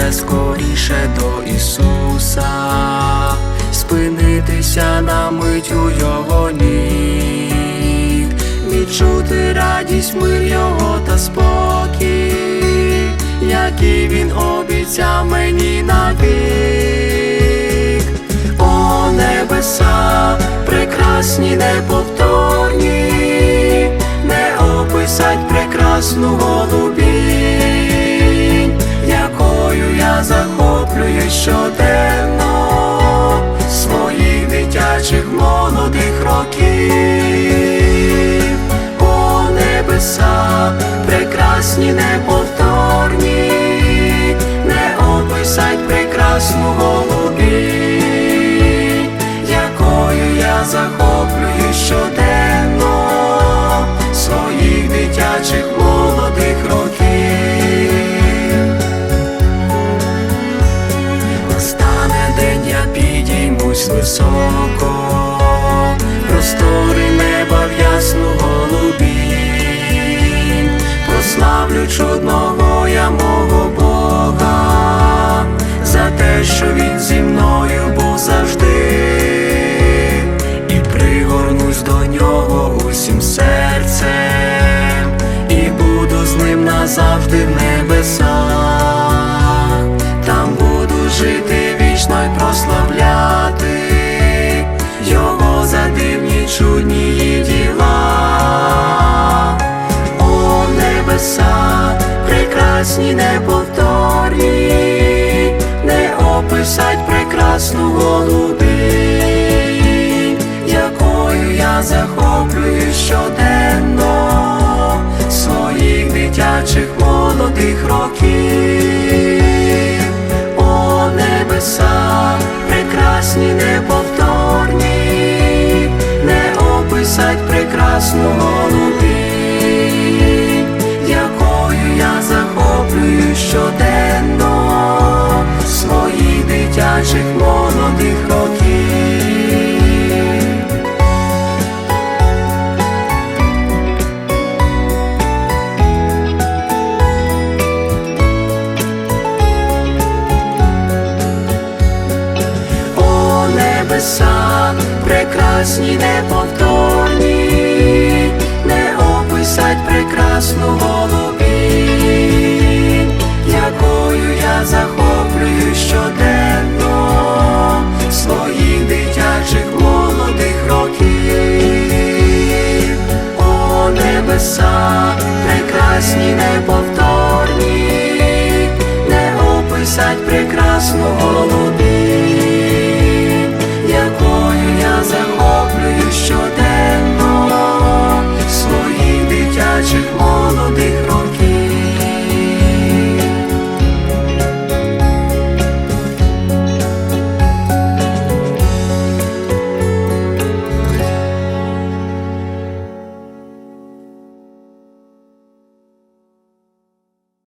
Рватися скоріше до Ісуса, спинитися на мить у Його ніг, відчути радість мир Його та спокій, який Він обіцяв мені навік. О небеса, прекрасні, неповторні, не описать прекрасну голубінь, прекрасну голубінь, якою я захоплююсь щоденно своїх дитячих молодих років. Настане день, я підіймусь високо, простори неба в ясну голубінь, прославлю чудного що він зі мною був завжди, і пригорнусь до нього усім серцем, і буду з ним назавжди в небесах, там буду жити вічно й прославляти Його за дивні чудні діла. О небеса, прекрасні, прекрасну голубінь, якою я захоплююсь щоденно своїх дитячих молодих років. О небеса, прекрасні, неповторні, не описать прекрасну чудеса, прекрасні, неповторні, не описать прекрасну голубі, якою я захоплюю щоденно своїх дитячих молодих років, о небеса, прекрасні, неповторні, не описать прекрасну голубі.